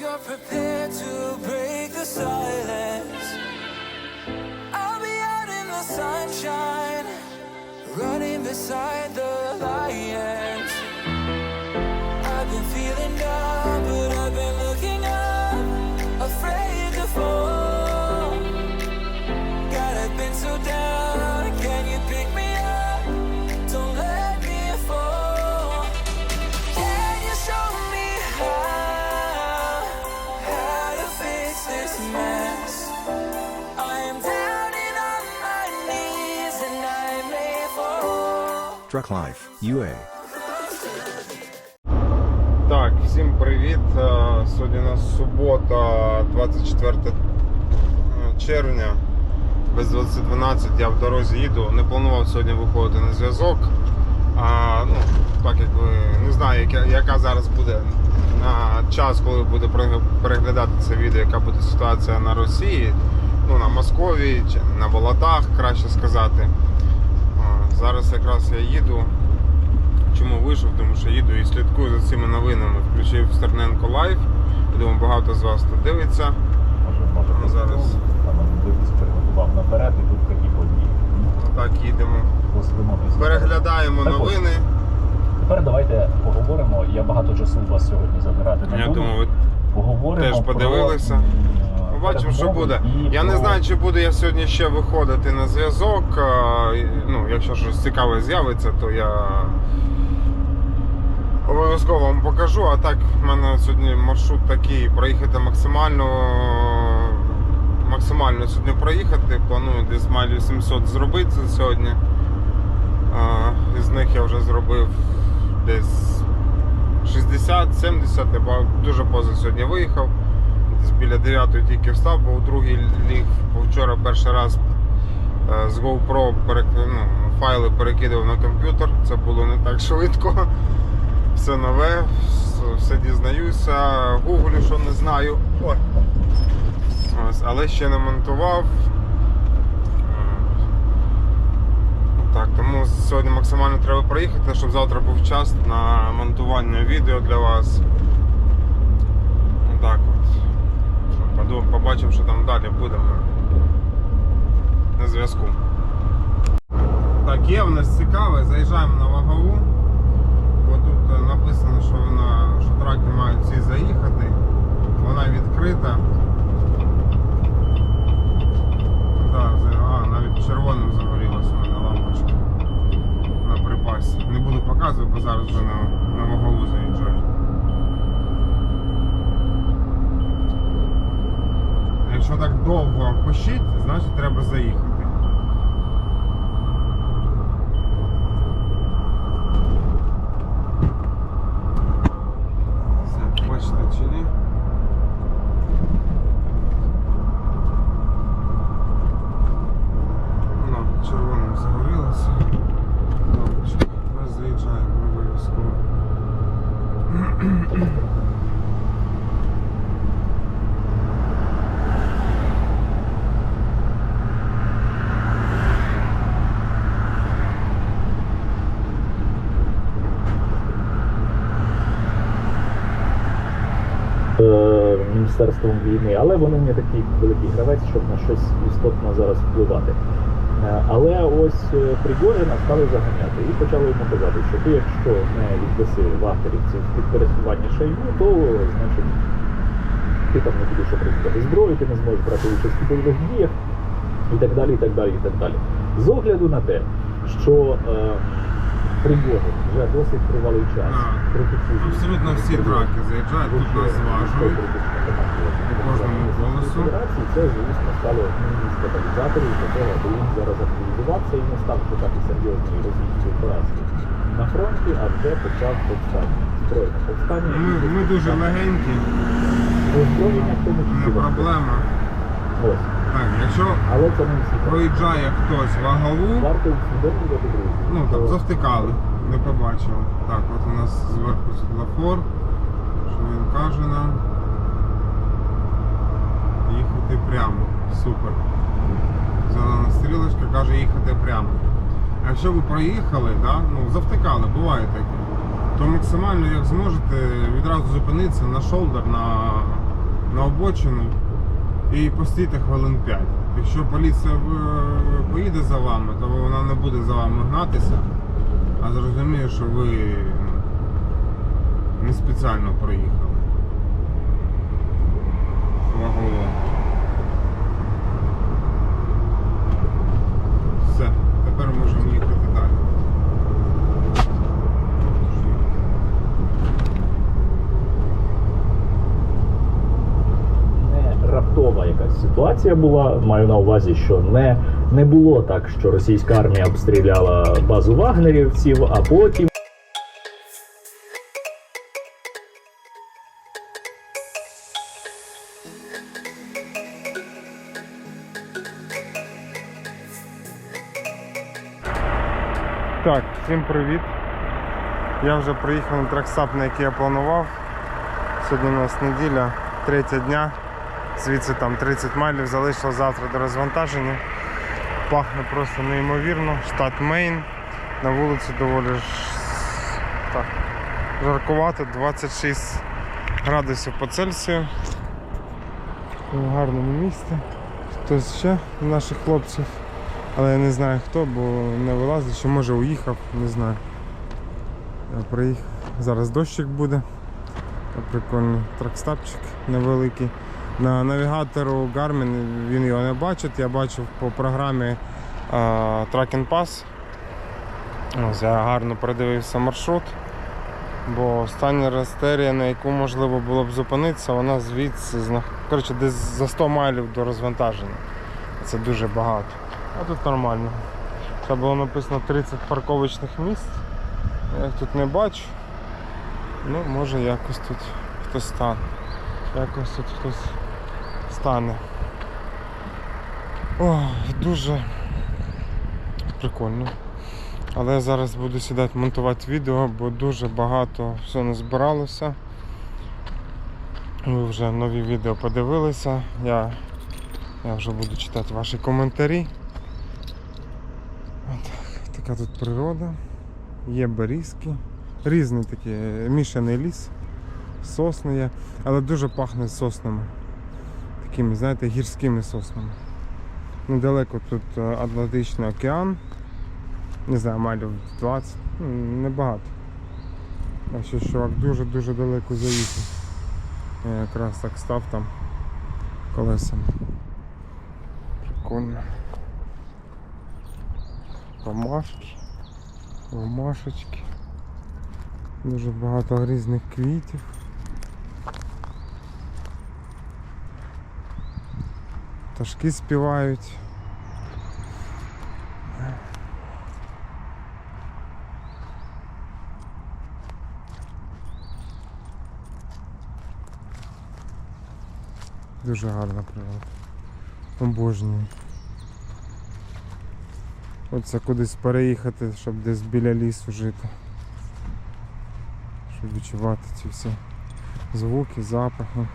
you're prepared to break the silence, fall. UA. Так, всім привіт. Е, Сьогодні у нас субота, 24 червня, без 2012 я в дорозі їду. Не планував сьогодні виходити на зв'язок. А, ну, так як ви не знаю, яка, яка зараз буде на час, коли буде переглядати це відео, яка буде ситуація на Росії, ну, на Московії чи на болотах, краще сказати. Зараз якраз я їду. Чому вийшов? Тому що їду і слідкую за цими новинами. Включив Стерненко Лайв. Я думаю, багато з вас тут дивиться. Може, може, Ну, зараз. Там наперед і тут такі події. Так, їдемо. Посидимо. Переглядаємо Так новини. Тепер давайте поговоримо. Я багато часу у вас сьогодні забирати Я думаю, ви поговоримо теж подивилися. м, побачимо, що буде. Я не знаю, чи буду я сьогодні ще виходити на зв'язок. Ну, якщо щось цікаве з'явиться, то я обов'язково вам покажу. А так, в мене сьогодні маршрут такий проїхати максимально. Максимально сьогодні проїхати. Планую десь майлів 700 зробити сьогодні. Із них я вже зробив десь 60-70, я дуже поза сьогодні виїхав. Біля 9 тільки встав, бо у другий ліг, вчора перший раз е, з GoPro перек... ну, файли перекидав на комп'ютер. Це було не так швидко. Все нове, все дізнаюся. Гуглю, що не знаю. Ось, але ще не монтував. Так, тому сьогодні максимально треба проїхати, щоб завтра був час на монтування відео для вас. Так Подум- Побачимо, що там далі будемо. На зв'язку. Так, є в нас цікаве, заїжджаємо на вагову. Бо тут е, написано, що вона, що траки мають всі заїхати. Вона відкрита. Навіть червоним загорілася в мене лампочка на припасі. Не буду показувати, бо зараз вже на, на вагову заїжджаю. Якщо так довго пишіть, значить треба заїхати. Все, бачите чи ні? Ну, червоним загорілося. Лампочка. Ми заїжджаємо обов'язково. е, Міністерством війни, але вони не такий великий гравець, щоб на щось істотно зараз впливати. Е, Але ось е, Пригожина стали заганяти і почали йому казати, що ти, якщо не віддаси вагнерівців в підпорядкування Шойгу, то значить ти там не будеш отримувати зброю, ти не зможеш брати участь у бойових діях і так далі, і так далі, і так далі. З огляду на те, що е, Пригожин вже досить тривалий час критикує Абсолютно всі траки заїжджають, тут нас зважують. Кожному. Федерації це, звісно, стало каталізаторів для того, аби він зараз активізувався і не став чекати серйозної російської поразки на фронті, а вже почав повстання. Збройне повстання. Ми, ми дуже легенькі, озброєння в тому не проблема. Ось. Так, якщо Але це не всі. проїжджає хтось вагову, Варто усвідомлювати, друзі. ну там завтикали, не побачили. Так, от у нас зверху світлофор. Що він каже нам? Їхати прямо. Супер. Зелена стрілочка каже їхати прямо. А якщо ви проїхали, да, ну завтикали, буває таке, то максимально як зможете відразу зупинитися на шолдер, на на обочину і постійте хвилин 5. Якщо поліція е, поїде за вами, то вона не буде за вами гнатися, а зрозуміє, що ви ну, не спеціально проїхали. Вагово. Все, тепер можемо їхати далі. не раптова якась ситуація була. Маю на увазі, що не, не було так, що російська армія обстріляла базу вагнерівців, а потім. Так, всім привіт. Я вже приїхав на траксап, на який я планував. Сьогодні у нас неділя, третя дня. Звідси там 30 майлів залишилось завтра до розвантаження. Пахне просто неймовірно. Штат Мейн. На вулиці доволі ж так, жаркувато, 26 градусів по Цельсію. В гарному місці. Хтось ще наших хлопців. Але я не знаю хто, бо не вилазить, чи може уїхав, не знаю. Я приїхав. Зараз дощик буде. Прикольний тракстапчик невеликий. На навігатору Garmin він його не бачить. Я бачив по програмі а, Tracking Pass. Ось я гарно продивився маршрут. Бо остання растерія, на яку можливо було б зупинитися, вона звідси коротше, десь за 100 майлів до розвантаження. Це дуже багато. А тут нормально. Це було написано 30 парковочних місць. Я їх тут не бачу. Ну, може якось тут хтось стане. Якось тут хтось стане. Ой, дуже прикольно. Але я зараз буду сідати монтувати відео, бо дуже багато все не збиралося. Ви вже нові відео подивилися. Я, я вже буду читати ваші коментарі. Отак, така тут природа. Є берізки. Різний такий е, мішаний ліс. Сосни є, але дуже пахне соснами. Такими, знаєте, гірськими соснами. Недалеко тут е, Атлантичний океан. Не знаю, майлів 20, ну, небагато. А ще чувак дуже-дуже далеко заїхав. Я якраз так став там колесами. Прикольно. Ромашки, ромашечки. Дуже багато різних квітів. Пташки співають. Дуже гарна природа. Обожнюю. Оце кудись переїхати, щоб десь біля лісу жити. Щоб відчувати ці всі звуки, запахи.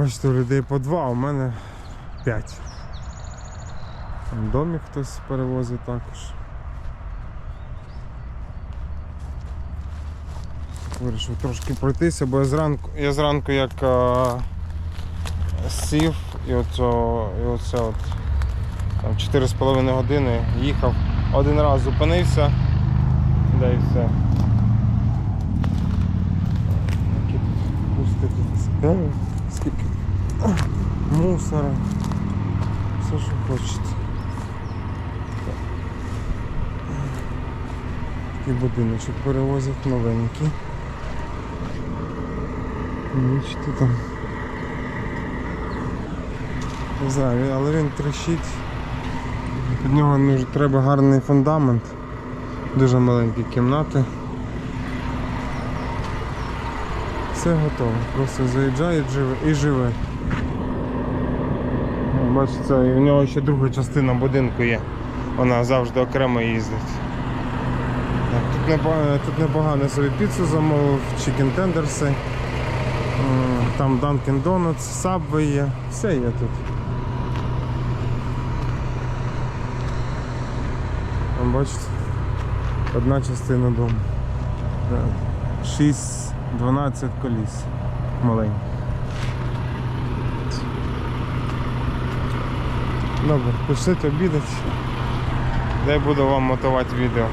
Бачите, людей по два, а у мене п'ять. Там домик хтось перевозить також. Вирішив трошки пройтися, бо я зранку, я зранку як а, сів і, оцо, і оце от там 4,5 години їхав, один раз зупинився, да і все. Е, Скільки мусора. Все, що хочете. Такий будиночок перевозять новенький. Бачите там. Не знаю, але він трещить. Під нього ну, треба гарний фундамент. Дуже маленькі кімнати. Все готово. Просто заїжджає і живе. Бачите, в нього ще друга частина будинку є. Вона завжди окремо їздить. Тут непогано, собі піцу замовив, чікен тендерси. Там Dunkin Donuts, Subway є, все є тут. Там бачите? Одна частина дому. 6-12 коліс. Маленькі. Добре, пишіть обідати. Дай буду вам мотивувати відео.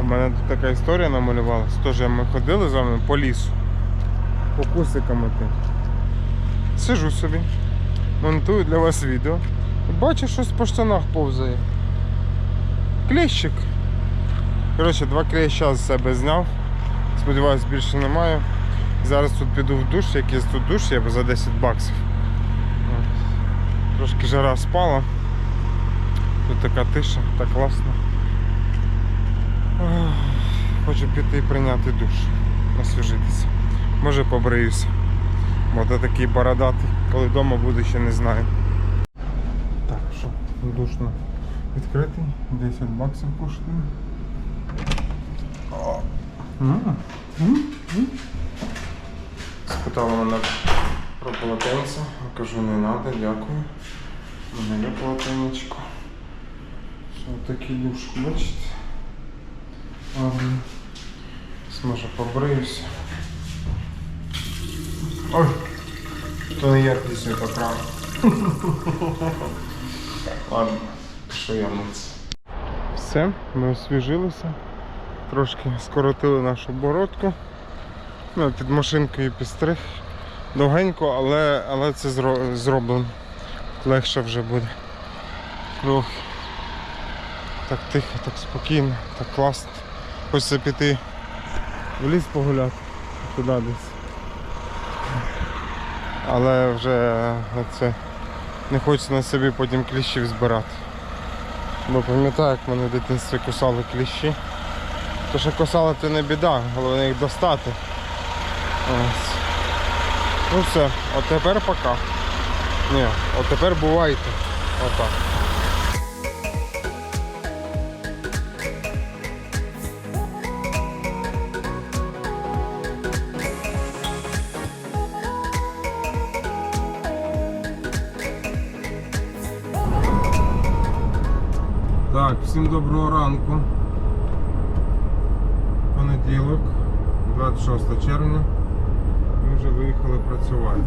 У мене тут така історія намалювалася. Теж ми ходили з вами по лісу. По кусикам тим. Сижу собі, монтую для вас відео. Бачу, щось по штанах повзає. Клещик. Коротше, два клеща з себе зняв. Сподіваюсь, більше немає. Зараз тут піду в душ, якийсь тут душ є за 10 баксів. Трошки жара спала. Така тиша, так класно. Хочу піти і прийняти душ, освіжитися. Може побриюся. Бо то такий бородатий, коли вдома буду, ще не знаю. Так, що, душно відкритий, 10 баксів коштує. Спитала мене про полотенце. Кажу, не треба, дякую. У мене є полотенечко. Що такий душ, бачите? Ладно. Може побриюся. Ой! То не я пісню покрав. Ладно, що я миться. Все, ми освіжилися. Трошки скоротили нашу бородку. Ну, під машинкою підстриг. Довгенько, але, але це зроблено. Легше вже буде. Трохи. Так тихо, так спокійно, так класно. Хочеться піти в ліс погуляти, туди десь. Але вже це не хочеться на собі потім кліщів збирати. Бо пам'ятаю, як мене в дитинстві кусали кліщі. То що кусали це не біда, головне їх достати. Ось. Ну все, от тепер пока. Ні, от тепер бувайте. Отак. Доброго ранку. Понеділок, 26 червня. Ми вже виїхали працювати.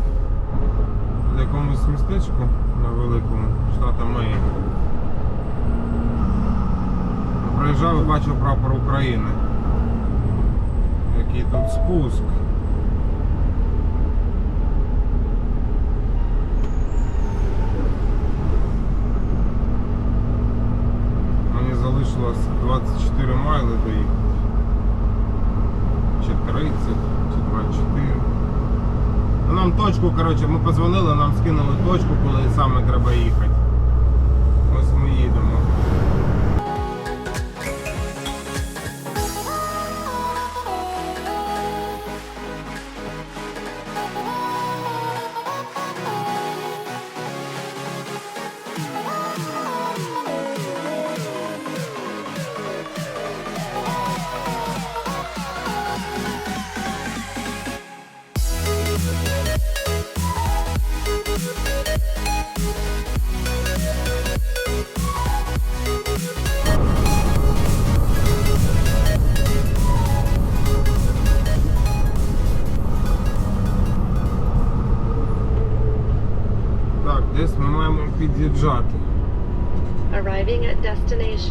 В якомусь містечку на великому штата Мейн. Проїжджав і бачив прапор України. Який тут спуск. Мені залишилось 24 майли доїхати. Чи 30, чи 24. Ну, Нам точку, коротше, ми позвонили, нам скинули точку, коли саме треба їхати.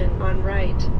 On right.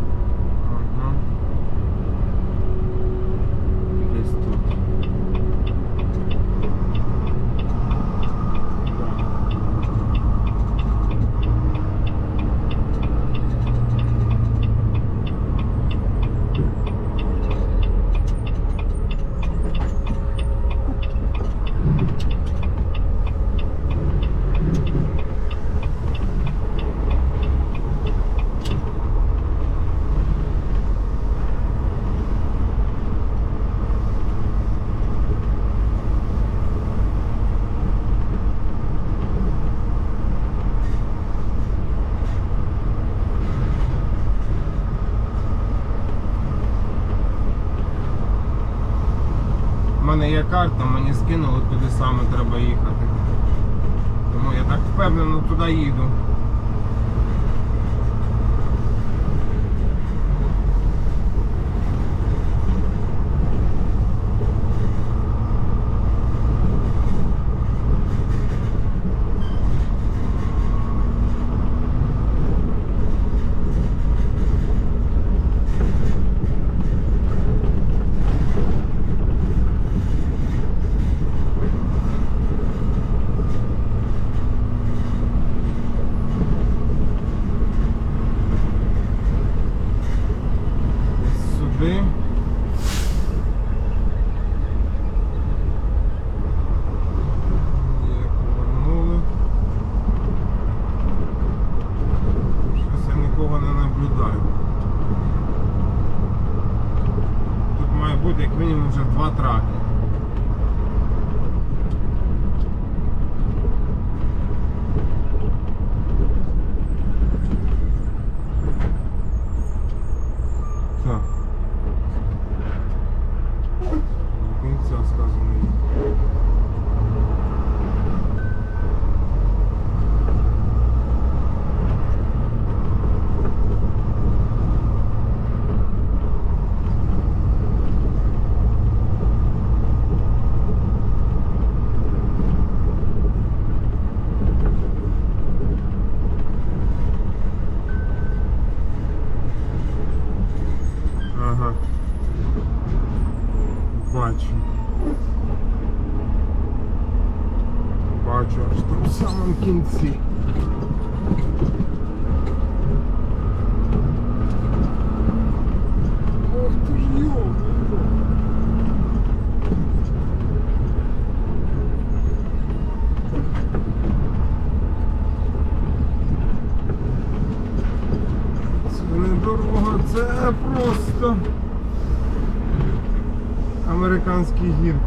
Карта, мені скинули, куди саме треба їхати. Тому я так впевнено туди їду.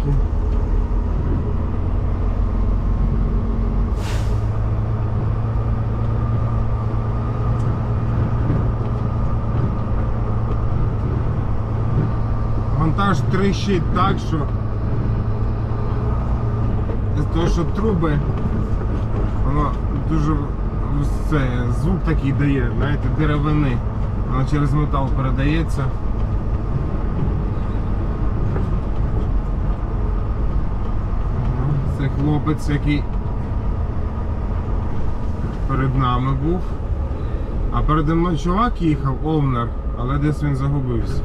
Гірки. Вантаж тріщить так, що з того, що труби, воно дуже це, звук такий дає, знаєте, деревини. Воно через метал передається. Це хлопець, який перед нами був. А переді мною чувак їхав, овнер, але десь він загубився.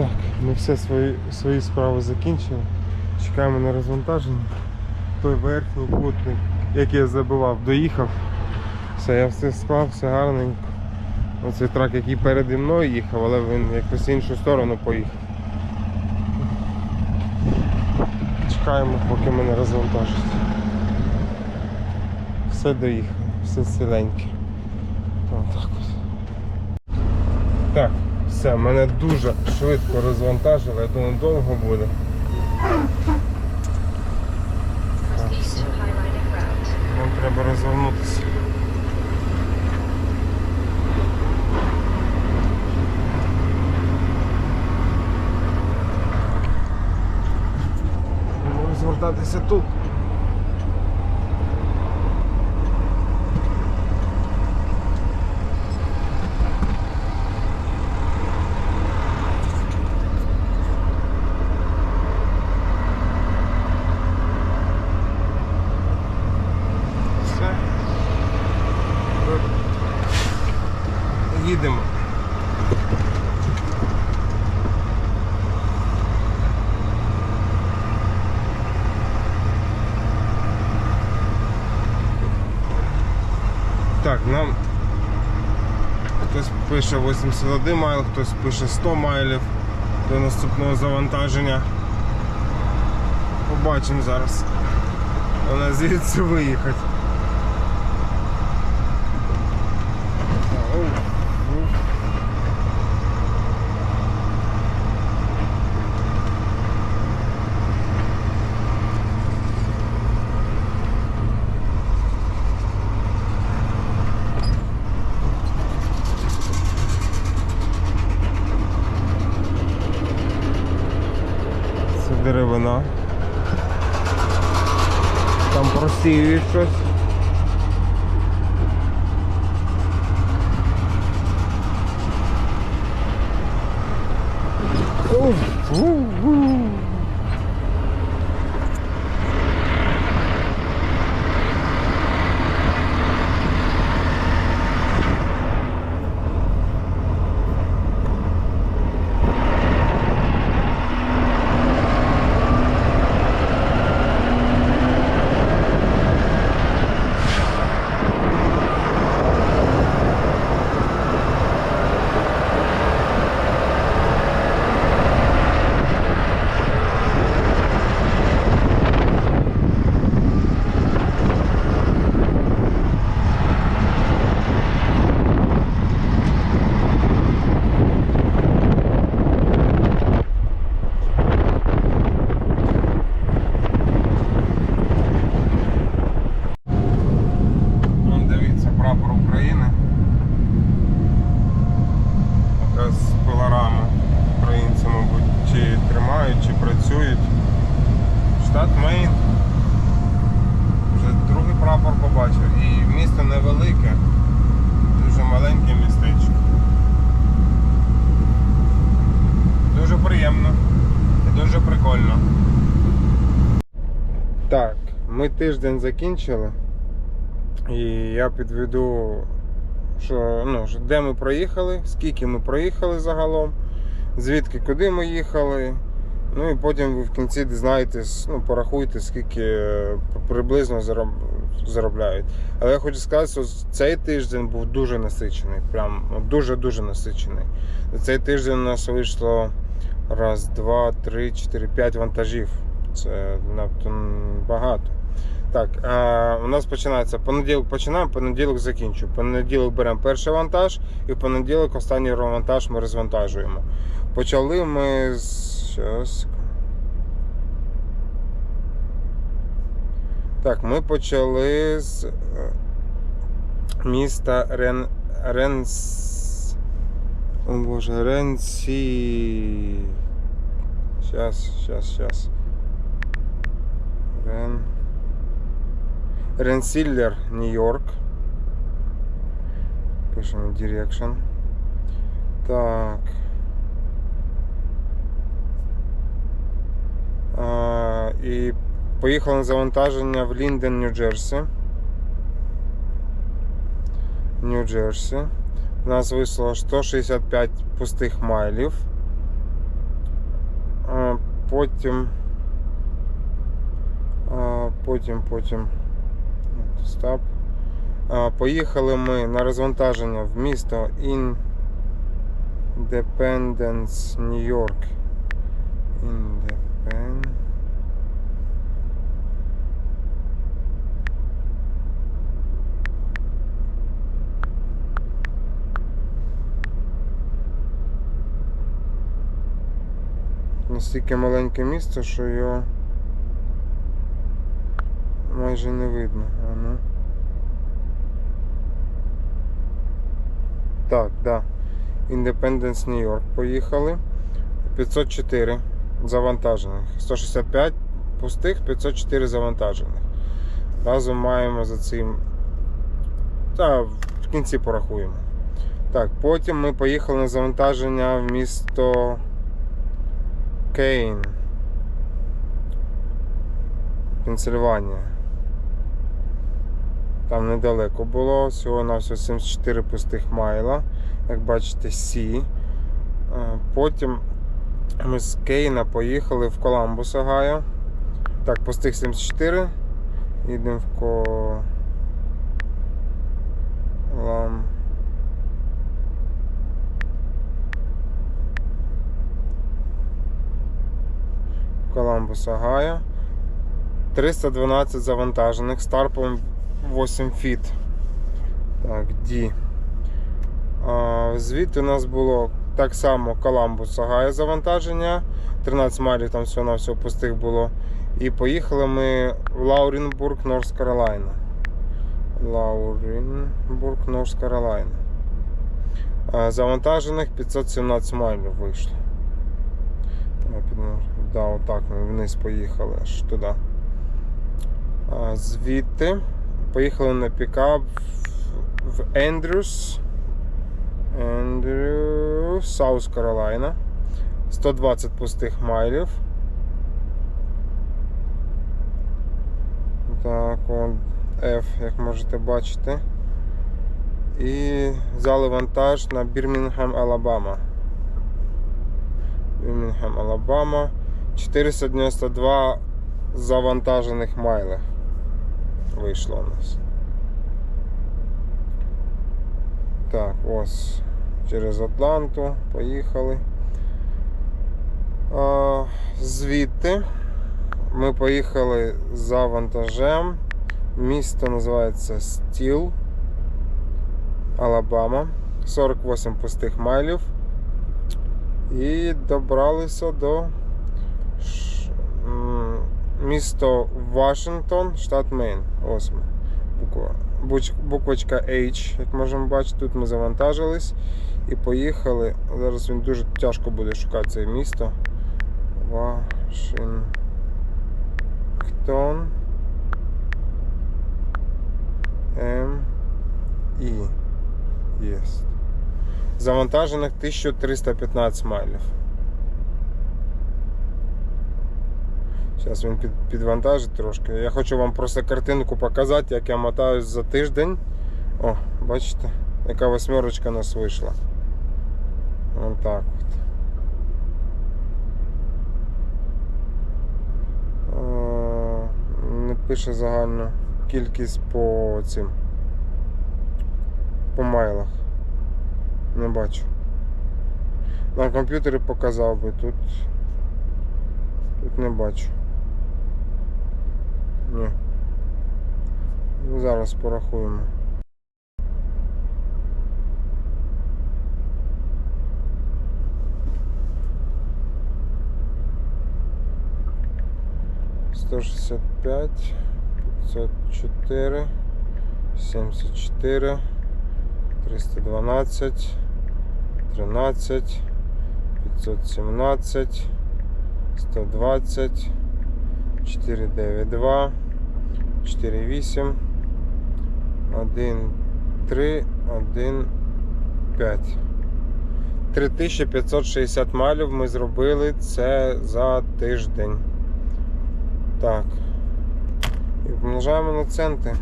Так, ми все свої, свої справи закінчили. Чекаємо на розвантаження. Той верхній кутник, який я забивав, доїхав. Все, я все склав, все гарненько. Оцей трак, який переді мною їхав, але він якось в іншу сторону поїхав. Чекаємо, поки мене розвантажать. Все доїхало, все ціленьке. Отак от. Так, все, мене дуже швидко розвантажили, я думаю, довго буде. Нам треба розвернутися. Розвертатися тут. Все. Їдемо. Так, нам хтось пише 81 майл, хтось пише 100 майлів до наступного завантаження. Побачимо зараз. Вона звідси виїхати. Штат Мейн. Вже другий прапор побачив. І місто невелике, дуже маленьке містечко. Дуже приємно і дуже прикольно. Так, ми тиждень закінчили. І я підведу, що, ну, де ми проїхали, скільки ми проїхали загалом, звідки куди ми їхали. Ну і потім ви в кінці дізнаєтесь, ну, порахуйте, скільки е, приблизно зароб- заробляють. Але я хочу сказати, що цей тиждень був дуже насичений. Прям ну, дуже-дуже насичений. За цей тиждень у нас вийшло раз, два, три, чотири, п'ять вантажів. Це надто багато. Так, у нас починається понеділок починаємо, понеділок закінчуємо. Понеділок беремо перший вантаж, і в понеділок останній вантаж ми розвантажуємо. Почали ми з. Щас. Так, ми почали з е, міста Рен. Ренс. О боже, Ренсі. Щас, щас, щас. Рен. Ренсіллер, Нью-Йорк. Пишемо Direction. Так. А, і поїхали на завантаження в Лінден, Нью-Джерсі. Нью-Джерсі. У нас вийшло 165 пустих майлів. А, потім. А, потім, потім. Стоп. Поїхали ми на розвантаження в місто Independence, Нью-Йорк. Independence. Настільки маленьке місто, що його майже не видно. А ну. Так, да. Independence New York поїхали. 504 завантажених. 165 пустих, 504 завантажених. Разом маємо за цим. Та в кінці порахуємо. Так, потім ми поїхали на завантаження в місто Кейн. Пенсильванія. Там недалеко було, всього на всього 74 пустих майла, як бачите, Сі. Е, Потім ми з Кейна поїхали в Коламбус, Огайо. Так, пустих 74. Їдемо в Колам. Коламбус, Огайо. 312 завантажених, старпом 8 фіт. Так, D. А, звідти у нас було так само Коламбус Огайо завантаження. 13 майлів там всього на всього пустих було. І поїхали ми в Лаурінбург, Норс Каролайна. Лаурінбург, Норс Каролайна. Завантажених 517 майлів вийшло. Да, отак ми вниз поїхали аж туди. Звідти поїхали на пікап в- Ендрюс. Ендрюс, Саус Каролайна. 120 пустих майлів. Так, он F, як можете бачити. І взяли вантаж на Бірмінгем, Алабама. Бірмінгем, Алабама. 492 завантажених майли вийшло у нас. Так, ось через Атланту поїхали. А, звідти ми поїхали за вантажем. Місто називається Стіл, Алабама. 48 пустих майлів. І добралися до місто Вашингтон, штат Мейн. Ось ми. Буква. Буквочка H, як можемо бачити, тут ми завантажились і поїхали. Зараз він дуже тяжко буде шукати це місто. Ва... Вашингтон. М. І. Єсть. Завантажених 1315 майлів. Зараз він під, підвантажить трошки. Я хочу вам просто картинку показати, як я мотаюсь за тиждень. О, бачите, яка восьмерочка у нас вийшла. Ось так от. Не пише загальну кількість по цим. По майлах. Не бачу. На комп'ютері показав би, тут. Тут не бачу. Ні. Ну, зараз порахуємо. Сто шістдесят п'ять, п'ятьсот чотири, сімдесят чотири, триста дванадцять, тринадцять, п'ятсот сімнадцять. 120 492 48 1 3 1 5 3560 майлів ми зробили це за тиждень. Так. І помножаємо на центи.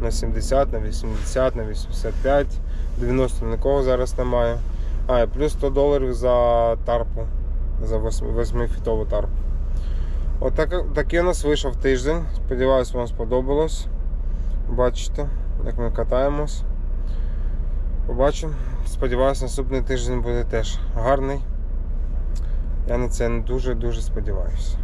На 70, на 80, на 85, 90 нікого зараз немає. А, і плюс 100 доларів за тарпу. За 8-фітову тарпу. Отак, такий у нас вийшов тиждень. Сподіваюсь, вам сподобалось. Бачите, як ми катаємось. Побачимо. Сподіваюсь, наступний тиждень буде теж гарний. Я на це дуже-дуже сподіваюся.